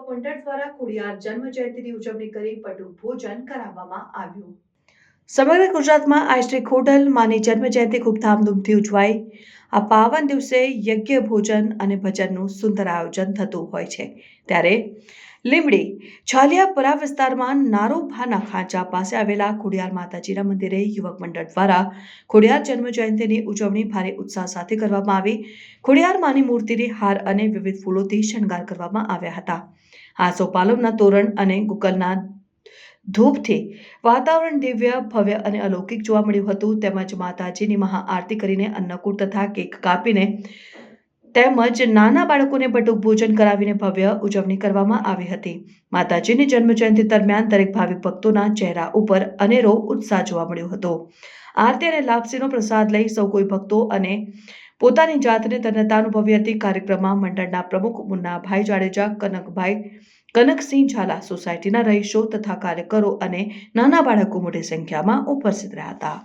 ખોડિયાર જન્મ જયંતિની ઉજવણી કરી પટુ ભોજન કરાવવામાં આવ્યું. સમગ્ર ગુજરાતમાં આ શ્રી ખોડલ માની જન્મ જયંતિ ખૂબ ધામધૂમથી ઉજવાઈ આ પાવન દિવસે યજ્ઞ ભોજન અને ભજનનું સુંદર આયોજન થતું હોય છે. ત્યારે લીમડી છાલિયાપરા વિસ્તારમાં નારોભાના ખાંચા પાસે આવેલા ખોડિયાર માતાજીના મંદિરે યુવક મંડળ દ્વારા ખોડિયાર જન્મ જયંતિની ઉજવણી ભારે ઉત્સાહ સાથે કરવામાં આવી. ખોડિયાર માની મૂર્તિને હાર અને વિવિધ ફૂલોથી શણગાર કરવામાં આવ્યા હતા. આસોપાલવના તોરણ અને ગુગલના ધૂપથી વાતાવરણ દિવ્ય, ભવ્ય અને અલૌકિક જોવા મળ્યું હતું. તેમજ માતાજીની મહાઆરતી કરીને અન્નકૂટ તથા કેક કાપીને તેમજ નાના બાળકોને બટુક ભોજન કરાવીને ભવ્ય ઉજવણી કરવામાં આવી હતી. માતાજીની જન્મ જયંતિ દરમિયાન દરેક ભાવિક ભક્તોના ચહેરા ઉપર અનેરો ઉત્સાહ જોવા મળ્યો હતો. આરતી અને લાપસીનો પ્રસાદ લઈ સૌ કોઈ ભક્તો અને પોતાની જાતને ધન્યતા અનુભવી હતી. કાર્યક્રમમાં મંડળના પ્રમુખ મુન્નાભાઈ જાડેજા, કનકભાઈ, કનકસિંહ ઝાલા સોસાયટીના રહીશો તથા કાર્યકરો અને નાના બાળકો મોટી સંખ્યામાં ઉપસ્થિત રહ્યા હતા.